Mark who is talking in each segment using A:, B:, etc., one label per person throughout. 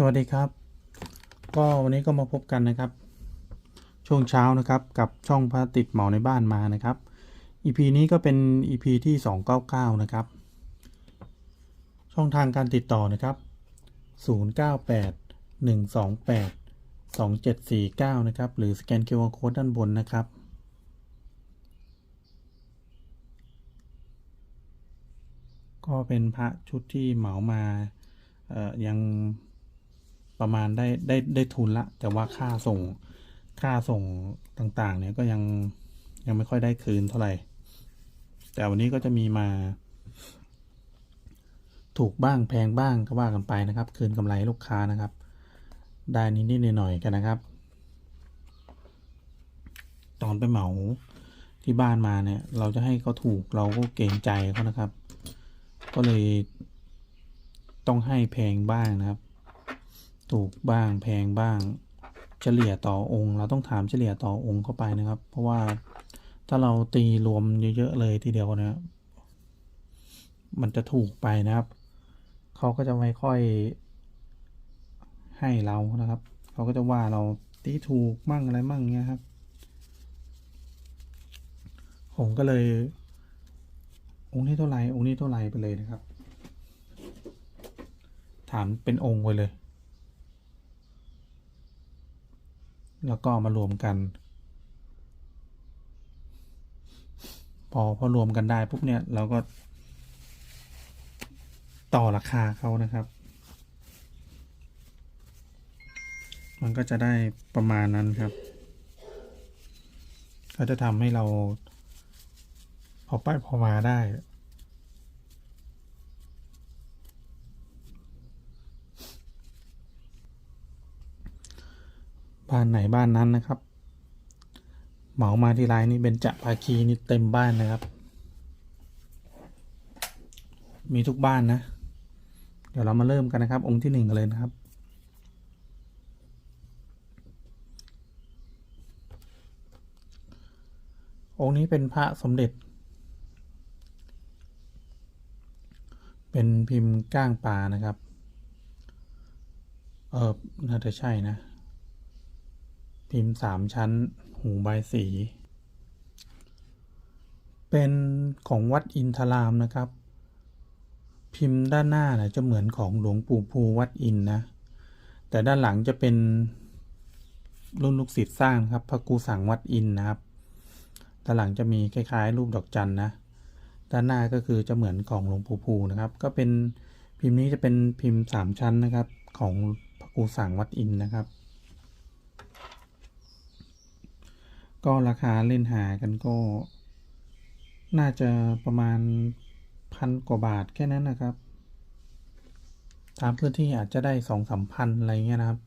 A: สวัสดีครับ ก็วันนี้ก็มาพบกันนะครับ ช่วงเช้านะครับกับช่องพระติดเหมาในบ้านมานะครับ EP นี้ก็เป็น EP ที่ 299 นะครับ ช่องทางการติดต่อนะครับ 098 128 2749 นะครับ หรือสแกน QR Code ด้านบนนะครับก็เป็นพระชุดที่เหมามาเอ่อยัง ประมาณได้ได้ได้ทุนละ แต่ว่าค่าส่งค่าส่งต่างๆ เนี่ยก็ยังยังไม่ค่อยได้คืนเท่าไหร่ แต่วันนี้ก็จะมีมา ถูกบ้างแพงบ้างก็ว่ากันไปนะครับ คืนกำไรลูกค้านะครับ ได้นิดๆหน่อยๆกันนะครับ ตอนไปเหมาที่บ้านมาเนี่ย เราจะให้เขาถูกเราก็เกรงใจเขานะครับ ก็เลยต้องให้แพงบ้างนะครับ ถูกบ้างแพงบ้าง เฉลี่ยต่อองค์ เราต้องถามเฉลี่ยต่อองค์เข้าไปนะครับ เพราะว่าถ้าเราตีรวมเยอะๆเลยทีเดียวนะมันจะถูกไปนะครับ เขาก็จะไม่ค่อยให้เรานะครับ เขาก็จะว่าเราตีถูกมั่งอะไรมั่งเงี้ยครับ ผมก็เลย องค์นี้เท่าไหร่องค์นี้เท่าไหร่ไปเลยนะครับ ถามเป็นองค์ไปเลย แล้วก็มารวมกัน พอพอรวมกันได้ปุ๊บเนี่ยเราก็ต่อราคาเขานะครับ มันก็จะได้ประมาณนั้นครับก็จะทำให้เราพอไปพอมาได้ บ้านไหนบ้านนั้นนะครับ เหมามาที่ไรนี่เป็นจะภาคีนี่เต็มบ้านนะครับ มีทุกบ้านนะ เดี๋ยวเรามาเริ่มกันนะครับ องค์ที่หนึ่งกันเลยนะครับองค์นี้เป็นพระสมเด็จ เป็นพิมพ์ก้างปลานะครับ เออน่าจะใช่นะ พิมพ์สามชั้น หูใบสี เป็นของวัดอินทรามนะครับ พิมพ์ด้านหน้านะจะเหมือนของหลวงปู่ภูวัดอินนะ แต่ด้านหลังจะเป็นรุ่นลูกศิษย์สร้างครับพระกูสังวัดอินนะครับด้านหลังจะมีคล้ายๆ รูปดอกจันนะ ด้านหน้าก็คือจะเหมือนของหลวงปู่ภูนะครับ ก็เป็นพิมพ์นี้จะเป็นพิมพ์สามชั้นนะครับ ของพระกูสังวัดอินนะครับ ก็ราคาเล่นหากันก็ น่าจะประมาณพันกว่าบาทแค่นั้นนะครับ ตามพื้นที่อาจจะได้สองสามพันอะไรเงี้ยนะครับ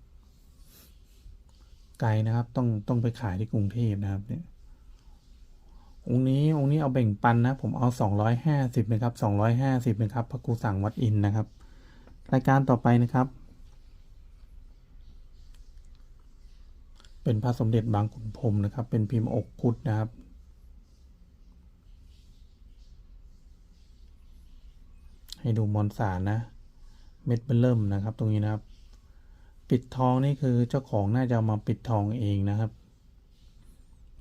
A: ไกลนะครับต้องต้องไปขายที่กรุงเทพนะครับเนี่ยองค์นี้องค์นี้เอาแบ่งปันนะ ผมเอาสองร้อยห้าสิบนะครับสองร้อยห้าสิบนะครับพระครูสั่งวัดอินนะครับ รายการต่อไปนะครับ เป็นพระสมเด็จบางขุนพรมนะครับ เป็นพิมพ์อกคุดนะครับ ให้ดูมอนสารนะ เม็ดเบลเริ่มนะครับ ตรงนี้นะครับ ปิดทองนี่คือเจ้าของน่าจะามาปิดทองเองนะครับ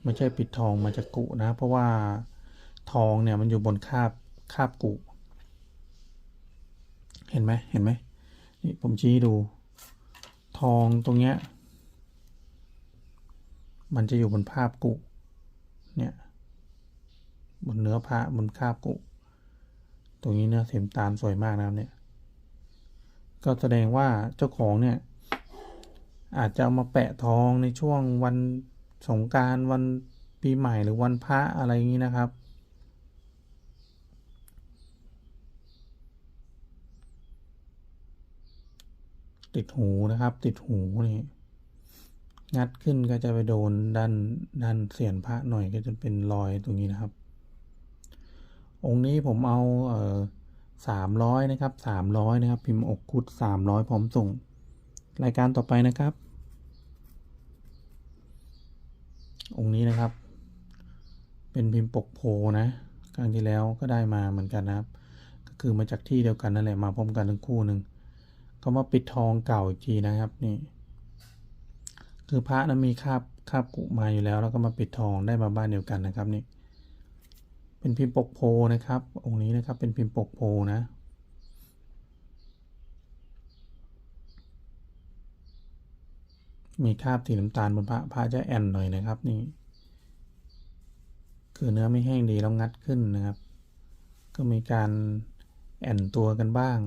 A: ไม่ใช่ปิดทองมาจากกุนะ เพราะว่าทองเนี่ยมันอยู่บนคาบคาบกุเห็นไหมเห็นไหมนี่ผมชี้ดู ทองตรงเนี้ย มันจะอยู่บนภาพกุเนี่ยบนเนื้อพระบนคาบกุ ตรงนี้เนื้อเสียมตาลสวยมากนะครับเนี่ยก็แสดงว่าเจ้าของเนี่ยอาจจะเอามาแปะทองในช่วงวันสงการวันปีใหม่หรือวันพระอะไรอย่างนี้นะครับ ติดหูนะครับ ติดหูนี่ งัดขึ้นก็จะไปโดนด้านด้านเสียนพระหน่อยก็จะเป็นรอยตรงนี้นะครับ องค์นี้ผมเอาเอ่อสามร้อยนะครับสามร้อยนะครับ พิมพ์อกคุดสามร้อยพร้อมส่ง รายการต่อไปนะครับ องค์นี้นะครับ เป็นพิมพ์ปกโพนะครั้งที่แล้วก็ได้มาเหมือนกันนะครับ ก็คือมาจากที่เดียวกันนั่นแหละมาพร้อมกันทั้งคู่หนึ่งก็มาปิดทองเก่าอีกทีนะครับนี่ คือพระนั้นมีคาบคาบกุมาอยู่แล้ว แล้วก็มาปิดทองได้มาบ้านเดียวกันนะครับนี่เป็นพิมพ์ปกโพนะครับ องค์นี้นะครับเป็นพิมพ์ปกโพนะมีคราบสีน้ำตาลบนพระพระจะแอนหน่อยนะครับนี่ คือเนื้อไม่แห้งดีแล้วงัดขึ้นนะครับ ก็มีการแอนตัวกันบ้าง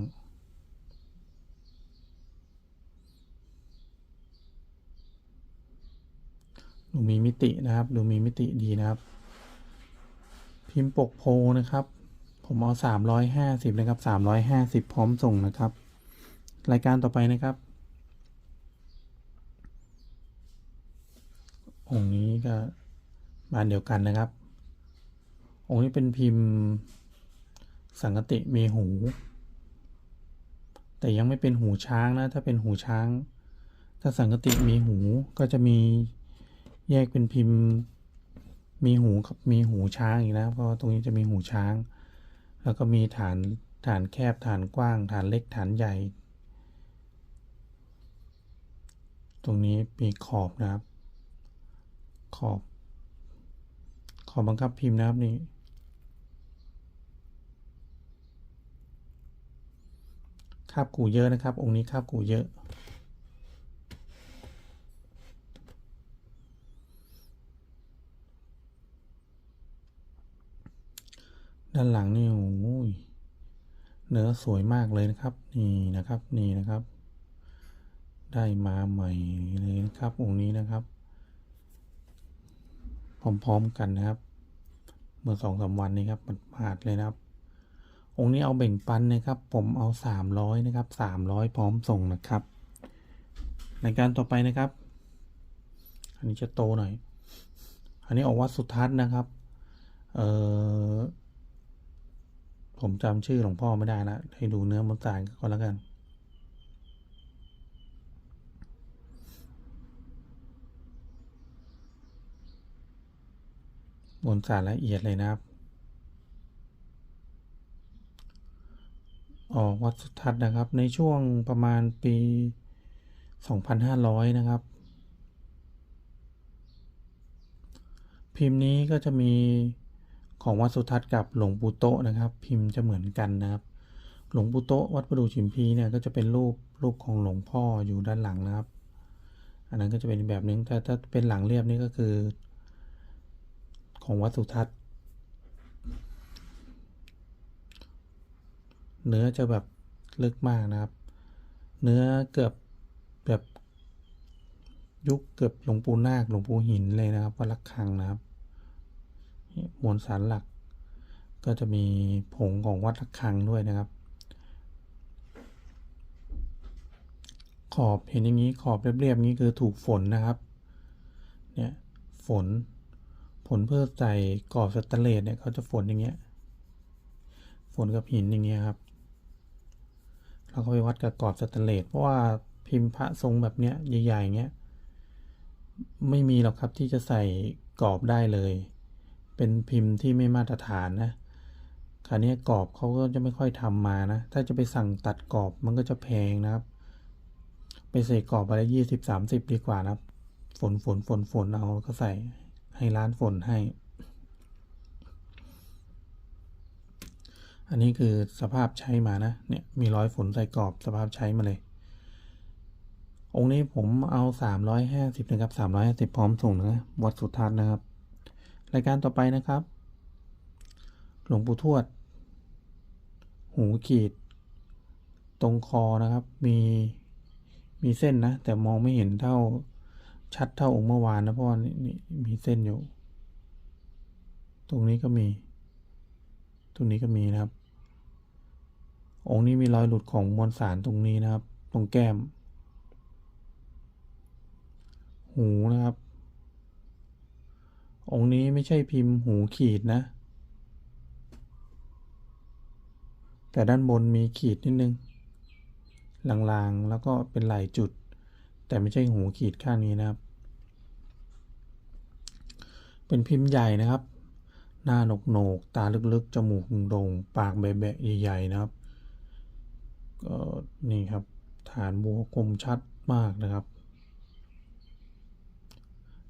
A: ดูมีมิตินะครับ ดูมีมิติดีนะครับ พิมพ์ปกโพนะครับ ผมเอาสามร้อยห้าสิบนะครับสามร้อยห้าสิบพร้อมส่งนะครับ รายการต่อไปนะครับองค์นี้ก็บานเดียวกันนะครับ องค์นี้เป็นพิมพ์สังกติมีหู แต่ยังไม่เป็นหูช้างนะ ถ้าเป็นหูช้าง ถ้าสังกติมีหูก็จะมี แยกเป็นพิมพ์ มีหูกับมีหูช้างอีกนะเพราะตรงนี้จะมีหูช้าง แล้วก็มีฐานฐานแคบฐานกว้าง ฐานเล็กฐานใหญ่ ตรงนี้มีขอบนะครับ ขอบ ขอบบังคับพิมพ์นะครับนี่คาบกูเยอะนะครับ องค์นี้คาบกูเยอะ ด้านหลังนี่โอ้ยเนื้อสวยมากเลยนะครับ นี่นะครับนี่นะครับ ได้มาใหม่เลยนะครับองค์นี้นะครับพร้อมๆกันนะครับ เมื่อสองสามวันนี้ครับมันผ่านเลยนะครับ องค์นี้เอาแบ่งปันนะครับ ผมเอาสามร้อยนะครับสามร้อยพร้อมส่งนะครับในการต่อไปนะครับ อันนี้จะโตหน่อย อันนี้ออกวัดสุทัศน์นะครับ เอ่อ ผมจำชื่อหลวงพ่อไม่ได้นะให้ดูเนื้อมนต่างก็แล้วกันบนสารละเอียดเลยนะครับ ออกวัดสุทัศน์นะครับ ในช่วงประมาณปี 2500 นะครับ พิมพ์นี้ก็จะมี ของวัดสุทัศน์กับหลวงปู่โตนะครับ พิมพ์จะเหมือนกันนะครับ หลวงปู่โตวัดประดูชิมพีเนี่ยก็จะเป็นรูปรูปของหลวงพ่ออยู่ด้านหลังนะครับ อันนั้นก็จะเป็นแบบนึงแต่ถ้าเป็นหลังเรียบนี่ก็คือ ของวัดสุทัศน์เนื้อจะแบบลึกมากนะครับ เนื้อเกือบแบบยุคเกือบหลวงปู่นาคหลวงปู่หินเลยนะครับวัดระฆังนะครับ มวลสารหลัก ก็จะมีผงของวัดระฆังด้วยนะครับ ขอบเห็นอย่างนี้ขอบเรียบๆนี้คือถูกฝนนะครับ เนี่ยฝนผลเพื่อใส่กรอบสแตนเลสเนี่ยเขาจะฝนอย่างเงี้ยฝนกับหินอย่างเงี้ยครับเราก็ไปวัดกับกรอบสแตนเลสเพราะว่าพิมพ์พระทรงแบบเนี้ยใหญ่ๆอย่างเงี้ยไม่มีหรอกครับที่จะใส่กรอบได้เลย เป็นพิมพ์ที่ไม่มาตรฐานนะคราวนี้กรอบเขาก็จะไม่ค่อยทำมานะ ถ้าจะไปสั่งตัดกรอบมันก็จะแพงนะครับ ไปใส่กรอบอะไรยี่สิบสามสิบดีกว่านะครับ ฝนฝนฝนฝนเอาก็ใส่ให้ร้านฝนให้ อันนี้คือสภาพใช้มานะ เนี่ยมีร้อยฝนใส่กรอบสภาพใช้มาเลย องค์นี้ผมเอาสามร้อยห้าสิบนะครับสามร้อยห้าสิบพร้อมส่งนะวัดสุทัศน์นะครับ รายการต่อไปนะครับ หลวงปู่ทวด หูขีด ตรงคอนะครับ มี มีเส้นนะ แต่มองไม่เห็นเท่าชัดเท่าองค์เมื่อวานนะเพราะว่านี่นี่มีเส้นอยู่ ตรงนี้ก็มี ตรงนี้ก็มีนะครับ องค์นี้มีรอยหลุดของมวลสารตรงนี้นะครับ ตรงแก้ม หูนะครับ องค์นี้ไม่ใช่พิมพ์หูขีดนะ แต่ด้านบนมีขีดนิดนึง ลางๆ แล้วก็เป็นหลายจุด แต่ไม่ใช่หูขีดข้างนี้นะครับ เป็นพิมพ์ใหญ่นะครับ หน้าหนกโหนก ตาลึกๆ จมูกโด่ง ปากแบะๆใหญ่ๆนะครับก็นี่ครับ ฐานบัวคมชัดมากนะครับ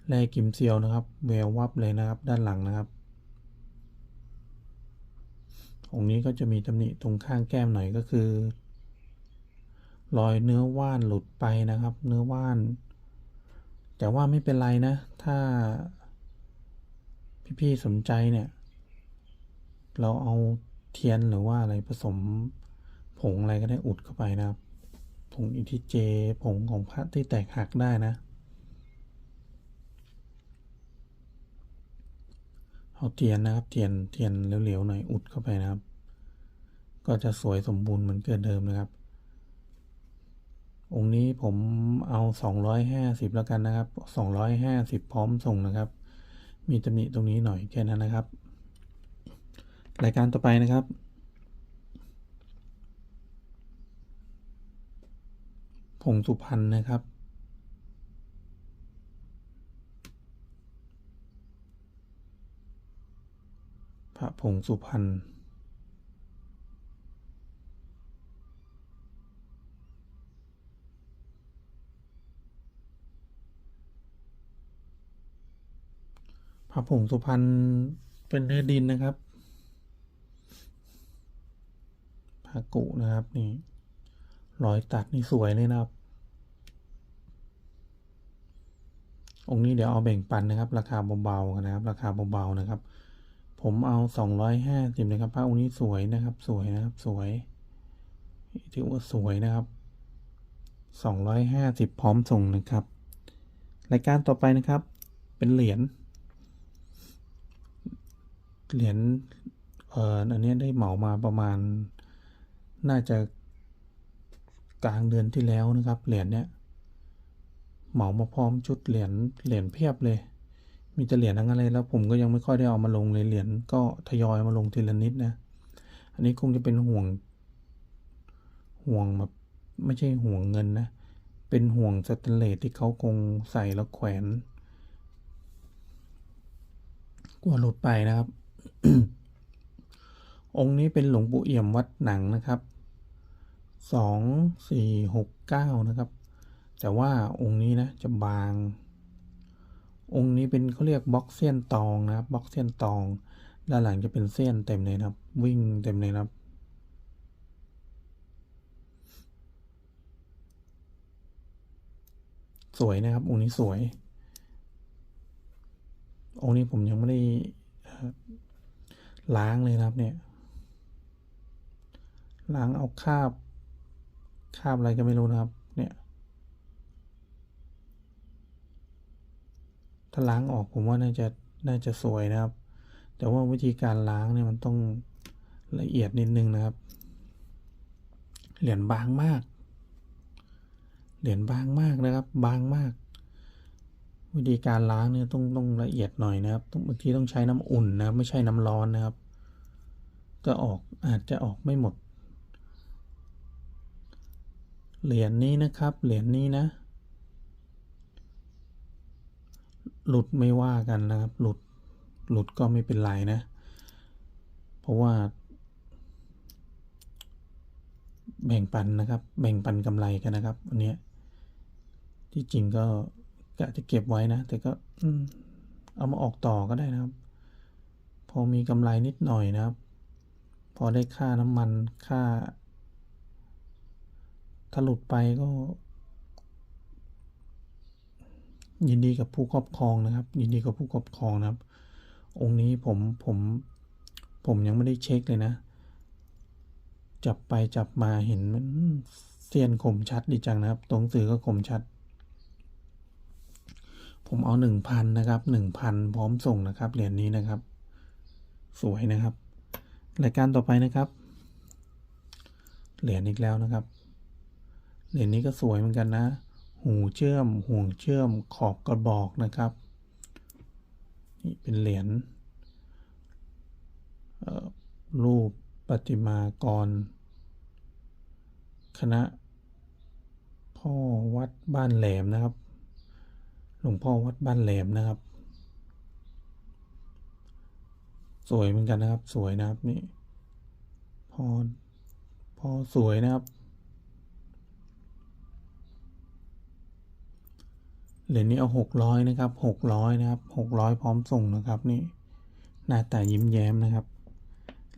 A: แลกิมเซียวนะครับแวววับเลยนะครับด้านหลังนะครับองนี้ก็จะมีตำหนิตรงข้างแก้มหน่อยก็คือ รอยเนื้อว่านหลุดไปนะครับ เนื้อว่าน แต่ว่าไม่เป็นไรนะ ถ้า พี่ๆสนใจเนี่ย เราเอาเทียนหรือว่าอะไรผสมผงอะไรก็ได้อุดเข้าไปนะครับ ผงอิทิเจ ผงของพระที่แตกหักได้นะ เอาเทียนนะครับ เทียนเทียนเหลวๆหน่อยอุดเข้าไปนะครับ ก็จะสวยสมบูรณ์เหมือนเกิดเดิมนะครับ องค์นี้ผมเอาสองร้อยห้าสิบแล้วกันนะครับสองร้อยห้าสิบพร้อมส่งนะครับ มีตำหนิตรงนี้หน่อยแค่นั้นนะครับ รายการต่อไปนะครับผงสุพรรณนะครับ พระผงสุพรรณพระผงสุพรรณเป็นเนื้อดินนะครับพระกุนะครับนี่รอยตัดนี่สวยเลยนะครับ องค์นี้เดี๋ยวเอาแบ่งปันนะครับ ราคาเบาๆนะครับ ราคาเบาๆนะครับ ผมเอาสองร้อยห้าสิบนะครับพระองค์นี้สวยนะครับ สวยนะครับสวยถือว่าสวยนะครับสองร้อยห้าสิบพร้อมส่งนะครับ รายการต่อไปนะครับ เป็นเหรียญเหรียญเอ่ออันนี้ได้เหมามาประมาณ น่าจะกลางเดือนที่แล้วนะครับ เหรียญเนี้ยเหมามาพร้อมชุดเหรียญเหรียญเพียบเลย มีแต่เหรียญทั้งนั้นเลยแล้วผมก็ยังไม่ค่อยได้เอามาลงเลยเหรียญก็ทยอยมาลงทีละนิดนะ อันนี้คงจะเป็นห่วง ห่วงแบบไม่ใช่ห่วงเงินนะ เป็นห่วงสแตนเลสที่เขาคงใส่แล้วแขวนกลัวหลุดไปนะครับ องค์นี้เป็นหลวงปู่เอี่ยมวัดหนังนะครับสองสี่หกเก้านะครับ แต่ว่าองค์นี้นะจะบาง องค์นี้เป็นเขาเรียกบล็อกเซียนตองนะครับบล็อกเซียนตอง ด้านหลังจะเป็นเส้นเต็มเลยนะครับ วิ่งเต็มเลยนะครับสวยนะครับองค์นี้สวย องค์นี้ผมยังไม่ได้ล้างเลยนะครับเนี่ย ล้างเอาคราบคราบอะไรก็ไม่รู้นะครับ เนี่ย ถ้าล้างออกผมว่าน่าจะน่าจะสวยนะครับ แต่ว่าวิธีการล้างเนี่ยมันต้องละเอียดนิดนึงนะครับ เหรียญบางมาก เหรียญบางมากนะครับ บางมาก วิธีการล้างเนี่ยต้องต้องละเอียดหน่อยนะครับต้องบางทีต้องใช้น้ำอุ่นนะครับไม่ใช่น้ำร้อนนะครับ ก็ออกอาจจะออกไม่หมด เหรียญนี้นะครับ เหรียญนี้นะ หลุดไม่ว่ากันนะครับ หลุดหลุดก็ไม่เป็นไรนะ เพราะว่า แบ่งปันนะครับ แบ่งปันกำไรกันนะครับอันนี้ที่จริงก็กะจะเก็บไว้นะ แต่ก็อืเอามาออกต่อก็ได้นะครับ พอมีกำไรนิดหน่อยนะครับ พอได้ค่าน้ำมันค่าถ้าหลุดไปก็ ยินดีกับผู้ครอบครองนะครับ ยินดีกับผู้ครอบครองนะครับ องค์นี้ผมผมผมยังไม่ได้เช็คเลยนะ จับไปจับมาเห็นมันเสียนคมชัดดีจังนะครับ ตรงสื่อก็คมชัด ผมเอาหนึ่งพันนะครับหนึ่งพันพร้อมส่งนะครับเหรียญนี้นะครับ สวยนะครับรายการต่อไปนะครับ เหรียญอีกแล้วนะครับ เหรียญนี้ก็สวยเหมือนกันนะ หูเชื่อม ห่วงเชื่อมขอบกระบอกนะครับ นี่เป็นเหรียญรูปประติมากร คณะ พ่อวัดบ้านแหลมนะครับ หลวงพ่อวัดบ้านแหลมนะครับ สวยเหมือนกันนะครับ สวยนะครับนี่พอพอสวยนะครับ เหรียญนี้เอาหกร้อยนะครับหกร้อยนะครับหกร้อยพร้อมส่งนะครับนี่หน้าตายิ้มแย้มนะครับ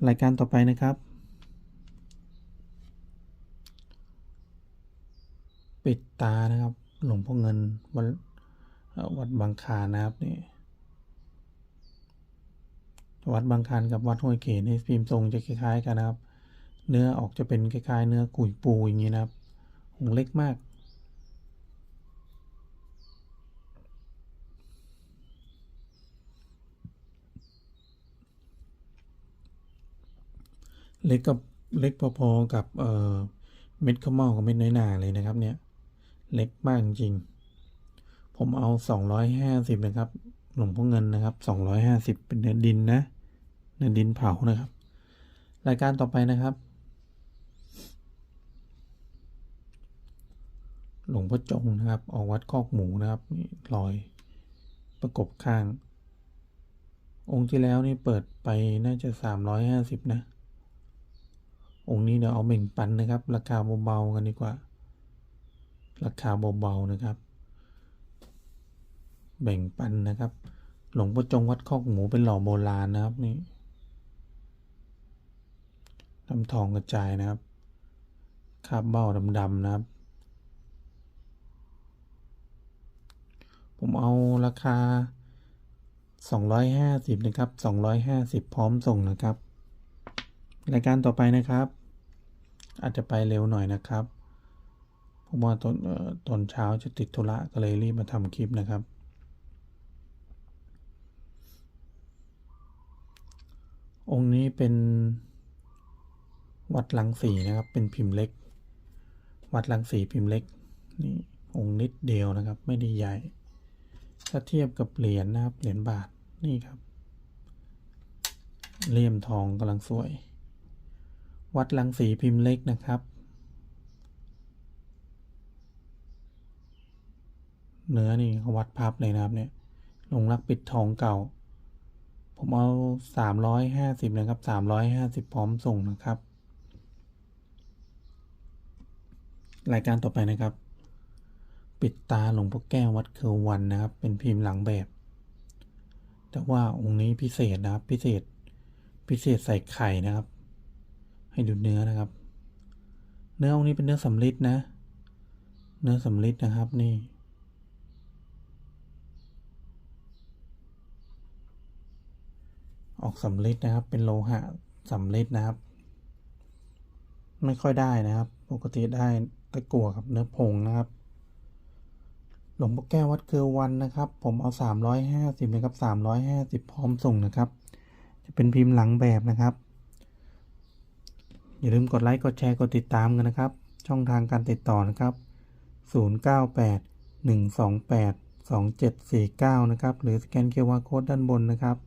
A: รายการต่อไปนะครับ ปิดตานะครับ หลวงพ่อเงินวัดวัดบางคานนะครับนี่วัดบางคานกับวัดห้วยเขนนี่พิมทรงจะคล้ายๆกันนะครับ เนื้อออกจะเป็นคล้ายๆ เนื้อกุยปูอย่างนี้นะครับองเล็กมาก เล็กกับเล็กพอๆกับเอ่อเม็ดข้าวเม่ากับเม็ดน้อยหนาเลยนะครับเนี่ยเล็กมากจริง ผมเอาสองร้อยห้าสิบนะครับ หลวงพ่อเงินนะครับสองร้อยห้าสิบเป็นเนื้อดินนะ เนื้อดินเผานะครับ รายการต่อไปนะครับ หลวงพ่อจงนะครับ ออกวัดคอกหมูนะครับนี่รอยประกบข้าง องค์ที่แล้วนี่เปิดไปน่าจะสามร้อยห้าสิบนะ องค์นี้เดี๋ยวเอาแบ่งปันนะครับ ราคาเบาๆกันดีกว่า ราคาเบาๆนะครับ แบ่งปันนะครับ หลวงพ่อจงวัดคอกหมูเป็นหล่อโบราณนะครับนี่น้ำทองกระจายนะครับคาบเบ้าดำๆนะครับ ผมเอาราคา 250 นะครับ 250 พร้อมส่งนะครับ รายการต่อไปนะครับ อาจจะไปเร็วหน่อยนะครับเพราะว่าตอนตอนเช้าจะติดธุระก็เลยรีบมาทำคลิปนะครับ องค์นี้เป็นวัดลังสีนะครับ เป็นพิมพ์เล็ก วัดลังสีพิมพ์เล็กนี่องค์นิดเดียวนะครับ ไม่ได้ใหญ่ ถ้าเทียบกับเหรียญนะครับเหรียญบาทนี่ครับเลี่ยมทองกำลังสวย วัดลังสีพิมพ์เล็กนะครับเนื้อนี่เขาวัดพับเลยนะครับเนี่ยลงรักปิดทองเก่า ผมเอาสามร้อยห้าสิบนะครับสามร้อยห้าสิบพร้อมส่งนะครับ รายการต่อไปนะครับ ปิดตาหลวงพ่อแก้ววัดเคือวันนะครับ เป็นพิมพ์หลังแบบ แต่ว่าองค์นี้พิเศษนะครับ พิเศษ พิเศษใส่ไข่นะครับ ให้ดูเนื้อนะครับ เนื้อองค์นี้เป็นเนื้อสำลิดนะ เนื้อสำลิดนะครับนี่ออกสำลิดนะครับ เป็นโลหะสำลิดนะครับ ไม่ค่อยได้นะครับ ปกติได้ตะกั่วกับเนื้อผงนะครับ หลวงพ่อแก้ววัดเกลือวันนะครับ ผมเอาสามร้อยห้าสิบนะครับสามร้อยห้าสิบพร้อมส่งนะครับ จะเป็นพิมพ์หลังแบบนะครับ อย่าลืมกดไลค์ กดแชร์ กดติดตามกันนะครับ ช่องทางการติดต่อนะครับ 098 128 2749 นะครับ หรือสแกนเคอร์โค้ดด้านบนนะครับ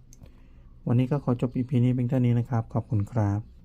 A: วันนี้ก็ขอจบ EP นี้เพียงเท่านี้นะครับ ขอบคุณครับ